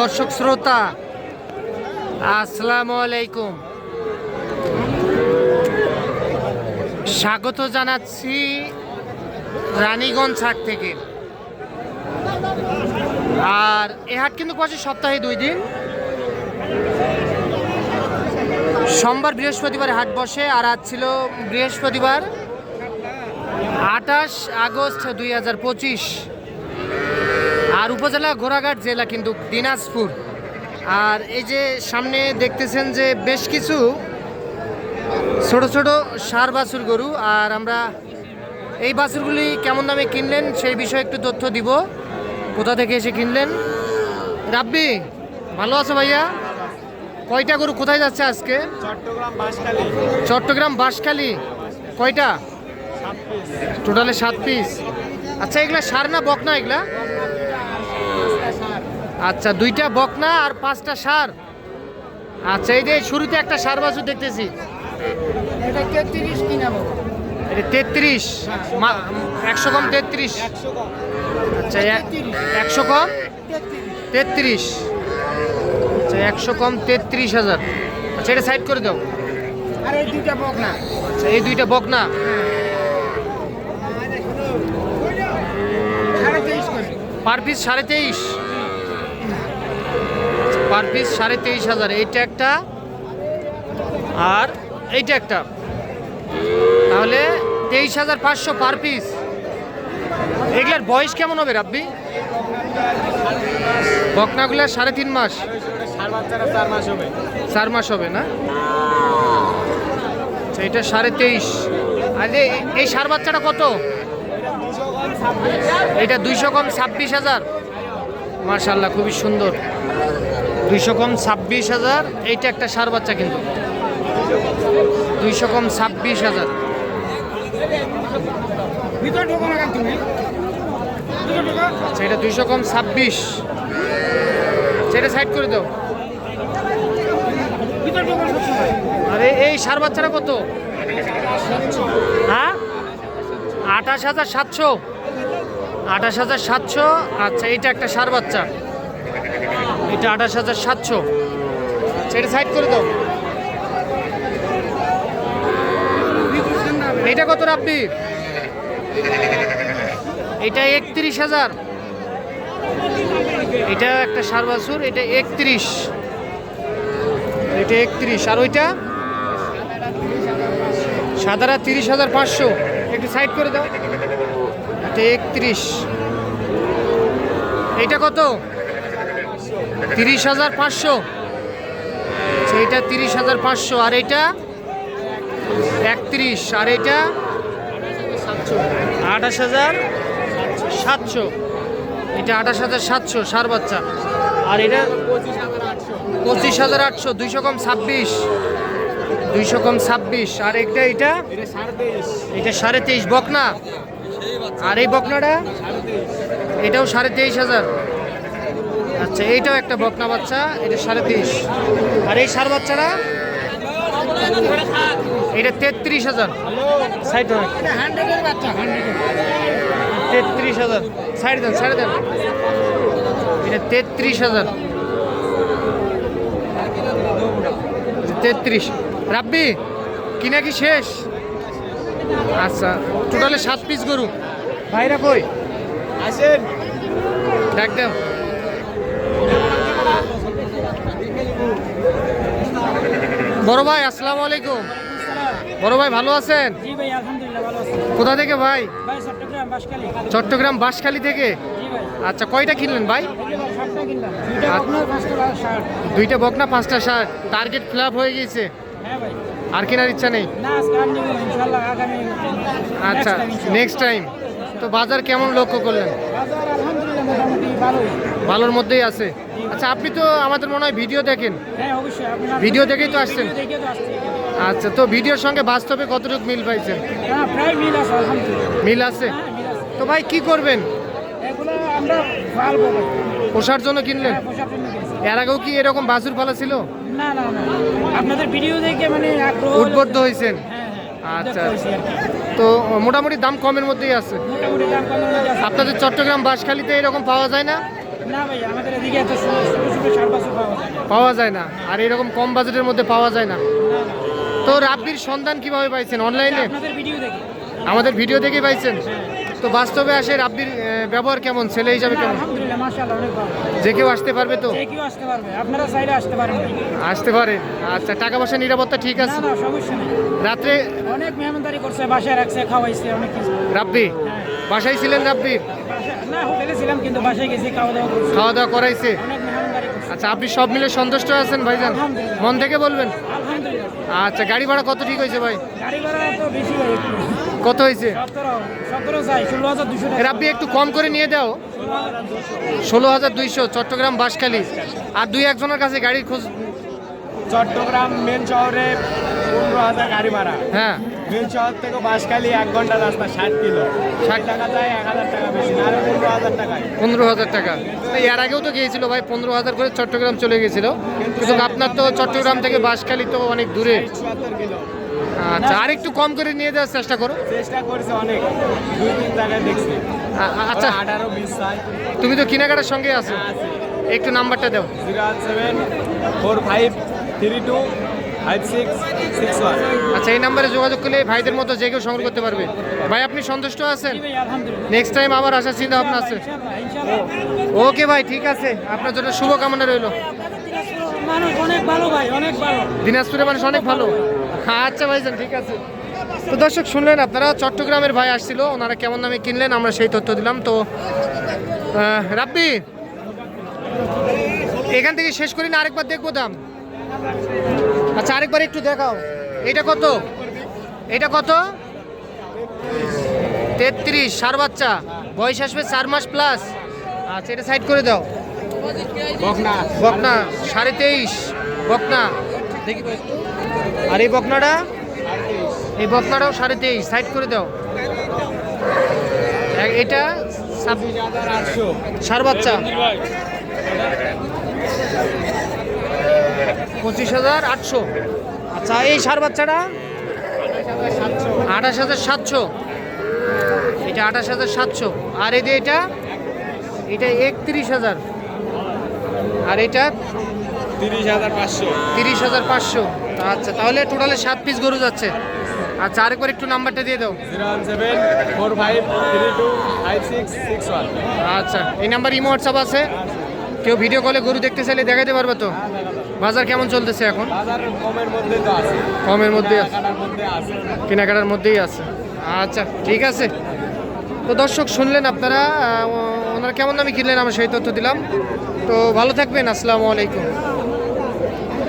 দর্শক শ্রোতা, আসসালামু আলাইকুম। স্বাগত জানাচ্ছি রানীগঞ্জ হাট থেকে। আর এ হাট কিন্তু বসে সপ্তাহে দুই দিন। সোমবার বৃহস্পতিবার হাট বসে, আর আজ ছিল বৃহস্পতিবার আঠাশ আগস্ট দুই হাজার পঁচিশ। আর উপজেলা ঘোড়াঘাট জেলা কিন্তু দিনাজপুর। আর এই যে সামনে দেখতেছেন যে বেশ কিছু ছোট ছোট সার বাছুর গরু আর আমরা এই বাছুরগুলি কেমন দামে কিনলেন সেই বিষয়ে একটু তথ্য দিব। কোথা থেকে এসে কিনলেন? রাব্বি ভালো আছো ভাইয়া? কয়টা গরু কোথায় যাচ্ছে আজকে? চট্টগ্রাম বাঁশখালী। কয়টা? টোটালে সাত পিস। আচ্ছা এগুলা সার না বক না এগুলা? আচ্ছা দুইটা বকনা আর পাঁচটা সার। আচ্ছা এই যে শুরুতে একটা সার বাছু দেখতেছি। এটা তেত্রিশ কিনাবো এটা তেত্রিশ। একশো কম তেত্রিশ। আচ্ছা এক- একশো কম তেত্রিশ। আচ্ছা একশো কম তেত্রিশ হাজার। আচ্ছা এটা সাইড করে দাও। আর এই দুইটা বক না আচ্ছা এই দুইটা বকনা। সাড়ে তেইশ পার পিস সাড়ে তেইশ। পিস সাড়ে তেইশ হাজার। এইটা একটা আর এইটা একটা। তাহলে তেইশ হাজার পাঁচশো পার পিস এগুলার বয়স কেমন হবে রাব্বি? বকনাগুলার সাড়ে তিন মাস। চার মাস হবে না? আচ্ছা, এটা সাড়ে তেইশ। আর এই সার বাচ্চাটা কত? এটা দুইশো কম ছাব্বিশ হাজার। মার্শাল্লাহ খুবই সুন্দর। দুইশো কম ছাব্বিশ হাজার এইটা একটা সার বাচ্চা কিন্তু। দুইশো কম ছাব্বিশ হাজার। আচ্ছা এটা দুইশো কম ছাব্বিশ। সেটা সাইড করে দাও। আরে এই সার বাচ্চাটা কত? হ্যাঁ? আঠাশ হাজার সাতশো। আঠাশ হাজার সাতশো আচ্ছা এটা একটা সার বাচ্চা। এটা আঠাশ হাজার সাতশো। সেটা সাইড করে দাও। এটা কত রাব্বি এটা একত্রিশ হাজার। এটা একটা সার বাছুর, এটা একত্রিশ। এটা একত্রিশ। আর ওইটা? সাদারা তিরিশ হাজার পাঁচশো। একটু সাইড করে দাও। এটা একত্রিশ। এটা কত? তিরিশ হাজার পাঁচশো। এইটা তিরিশ হাজার পাঁচশো। আর এইটা একত্রিশ। আর এইটা আঠাশ হাজার? সাতশো। এটা আঠাশ হাজার সাতশো সার বাচ্চা। আর এটা? পঁচিশ হাজার আটশো দুইশো কম ছাব্বিশ। দুইশো কম ছাব্বিশ। আর একটা এটা এটা? এটা সাড়ে তেইশ। বকনা। আর এই বকনাটা? এটাও সাড়ে তেইশ হাজার। আচ্ছা এইটাও একটা বকনা বাচ্চা এটা সাড়ে তিরিশ। আর এই সার বাচ্চাটা? এটা তেত্রিশ হাজার। তেত্রিশ হাজার। Side then side then. এটা তেত্রিশ হাজার। তেত্রিশ। রাব্বি কিনা কি শেষ? আচ্ছা টোটালে সাত পিস গরু। ভাইরা কই? আসেন। ডাক বড় ভাই আসসালামু আলাইকুম। বড় ভাই ভালো আছেন? কোথা থেকে ভাই? চট্টগ্রাম বাঁশখালী। থেকে? আচ্ছা কয়টা কিনলেন ভাই? দুইটা বকনা পাঁচটা শার্ট। টার্গেট ফ্লাপ হয়ে গিয়েছে হ্যাঁ আর কেনার ইচ্ছা নেই? আচ্ছা। নেক্সট টাইম তো বাজার কেমন লক্ষ্য করলেন? ভালোর মধ্যেই আছে। আচ্ছা আপনি তো আমাদের মনে হয় ভিডিও দেখেন। হ্যাঁ ভিডিও দেখেই তো আসছেন? আচ্ছা তো ভিডিওর সঙ্গে বাস্তবে কতটুকু মিল পাইছেন? হ্যাঁ মিল আছে। তো ভাই কি করবেন? পোষার জন্য কিনলেন? হ্যাঁ। এর আগেও কি এরকম বাছুর পালা ছিল? না না না আপনাদের ভিডিও দেখে মানে উদ্বুদ্ধ হয়েছেন হ্যাঁ হ্যাঁ আচ্ছা। কি। তো মোটামুটি দাম কমের মধ্যেই আছে। আপনাদের চট্টগ্রাম বাঁশখালীতে এরকম পাওয়া যায় না? পাওয়া যায় না। আর এরকম কম বাজেটের মধ্যে পাওয়া যায় না। তো রাব্বির সন্ধান কীভাবে পাইছেন? অনলাইনে দেখি। আমাদের ভিডিও দেখে পাইছেন? তো বাস্তবে আসে রাব্বির ব্যবহার কেমন? ছেলে হিসাবে কেমন? যে কেউ আসতে পারবে তো? আসতে আপনারা আসতে পারেন। আসতে পারে আচ্ছা টাকা পয়সা নিরাপত্তা ঠিক আছে? রাত্রে অনেক মেহমানদারি করছে বাসায় রাখছে খাওয়াইছে অনেক কিছু। রাব্বি? বাসায় ছিলেন রাব্বি বাসায়- না হোটেলে ছিলাম কিন্তু বাসায় গেছি খাওয়া দাওয়া করছি। খাওয়া দাওয়া করাইছে? আচ্ছা আপনি সব মিলে সন্তুষ্ট আছেন ভাইজান। মন থেকে বলবেন? আচ্ছা গাড়ি ভাড়া কত ঠিক হয়েছে ভাই? গাড়ি ভাড়া তো বেশি কত হয়েছে? রাব্বি একটু কম করে নিয়ে দাও। ষোলো হাজার দুইশো চট্টগ্রাম বাসখালী আর দুই একজনের কাছে গাড়ির খোঁজ চট্টগ্রাম মেন শহরে পনেরো হাজার গাড়ি ভাড়া। হ্যাঁ। মেন শহর থেকে বাসখালি এক ঘণ্টা রাস্তা ষাট কিলো। ষাট টাকা যায় এক হাজার টাকা বেশি না আরও পনেরো হাজার টাকায়। পনেরো হাজার টাকা। এর আগেও তো গিয়েছিল ভাই পনেরো হাজার করে চট্টগ্রাম চলে গেছিল কিন্তু আপনার তো চট্টগ্রাম থেকে বাসখালী তো অনেক দূরে। কিলো। আচ্ছা আর একটু কম করে নিয়ে দেওয়ার চেষ্টা করো। চেষ্টা করেছে অনেক। দুই তিন জায়গায় দেখছি। আচ্ছা। আঠারো বিশ তুমি তো কেনাকাটার সঙ্গে আছো। একটু নাম্বারটা দাও। Zero seven four five three two আচ্ছা এই নাম্বারে যোগাযোগ করলে ভাইদের মতো যে কেউ সংগ্রহ করতে পারবে। ভাই, আপনি সন্তুষ্ট আছেন? নেক্সট টাইম আবার আসার চিন্তা ভাবনা আছে। ওকে ভাই, ঠিক আছে। আপনার জন্য শুভকামনা রইল। দিনাজপুরের মানুষ অনেক ভালো। আচ্ছা ভাইজান, ঠিক আছে। তো দর্শক, শুনলেন আপনারা, চট্টগ্রামের ভাই আসছিল। ওনারা কেমন দামে কিনলেন, আমরা সেই তথ্য দিলাম। তো রাব্বি, এখান থেকে শেষ করি না, আরেকবার দেখব দাম। আচ্ছা আরেকবার একটু দেখাও। এটা কত? এটা কত? তেত্রিশ সার বাচ্চা। বয়স আসবে চার মাস প্লাস আচ্ছা এটা সাইড করে দাও। বকনা। বকনা সাড়ে তেইশ। বকনা। দেখি আর এই বকনাটা? এই বকনাটাও সাড়ে তেইশ সাইড করে দাও। এটা সার বাচ্চা। পঁচিশ হাজার আটশো। আচ্ছা এই সার বাচ্চাটা? আঠাশ হাজার সাতশো। এটা আঠাশ হাজার সাতশো। আর এই যে এটা এটা একত্রিশ হাজার। আর এটা? তিরিশ হাজার পাঁচশো। তিরিশ হাজার পাঁচশো। আচ্ছা তাহলে টোটালে সাত পিস গরু যাচ্ছে। আচ্ছা আরেকবার একটু নাম্বারটা দিয়ে দাও। আচ্ছা এই নাম্বার ইমো হোয়াটসঅ্যাপ আছে। কেউ ভিডিও কলে গরু দেখতে চাইলে দেখাতে পারবে তো? বাজার কেমন চলতেছে এখন? বাজার কমের মধ্যে তো আছে। কমের মধ্যে কেনাকাটার মধ্যেই আছে। আচ্ছা ঠিক আছে। তো দর্শক শুনলেন আপনারা ওনারা কেমন দামে কিনলেন? আমরা সেই তথ্য দিলাম। তো ভালো থাকবেন। আসসালামু আলাইকুম।